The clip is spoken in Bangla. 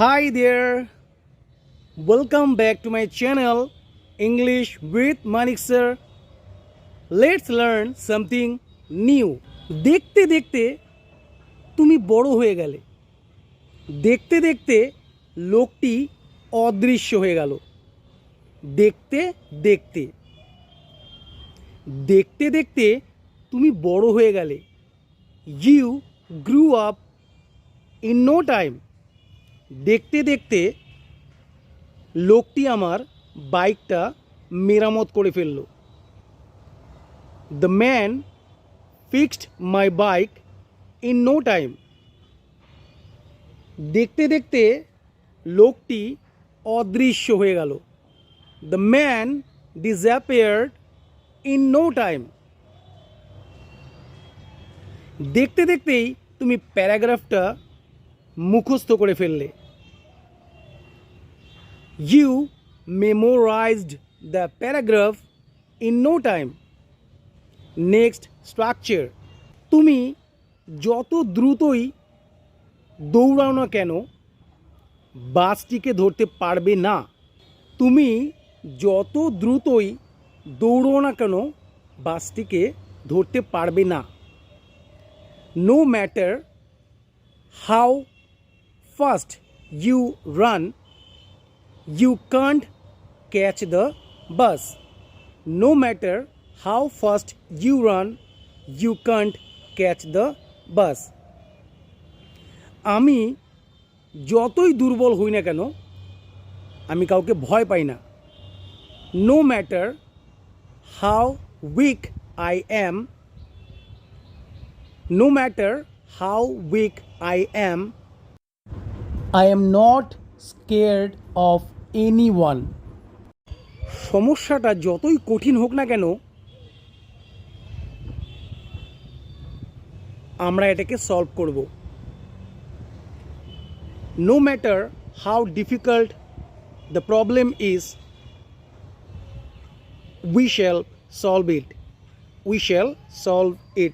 Hi there. Welcome back to my channel English with Manik sir. Let's learn something new. দেখতে দেখতে তুমি বড় হয়ে গেলে দেখতে দেখতে লোকটি অদৃশ্য হয়ে গেল দেখতে দেখতে দেখতে দেখতে তুমি বড় হয়ে গেলে you grew up in no time দেখতে দেখতে লোকটি আমার বাইকটা মেরামত করে ফেলল। The man fixed my bike in no time দেখতে দেখতে লোকটি অদৃশ্য হয়ে গেল। The man disappeared in no time দেখতে দেখতেই তুমি প্যারাগ্রাফটা মুখস্থ করে ফেললে। You memorised the paragraph in no time next structure তুমি যত দ্রুতই দৌড়াও না কেন, বাসটিকে ধরতে পারবে না। তুমি যত দ্রুতই দৌড়ো না কেন, বাসটিকে ধরতে পারবে না। No matter how fast you run you can't catch the bus no matter how fast you run you can't catch the bus আমি যতই দুর্বল হই না কেন আমি কাউকে ভয় পাই না no matter how weak I am no matter how weak I am, I am not scared of anyone. সমস্যাটা যতই কঠিন হোক না কেন, আমরা এটাকে সলভ করব। No matter how difficult the problem is we shall solve it we shall solve it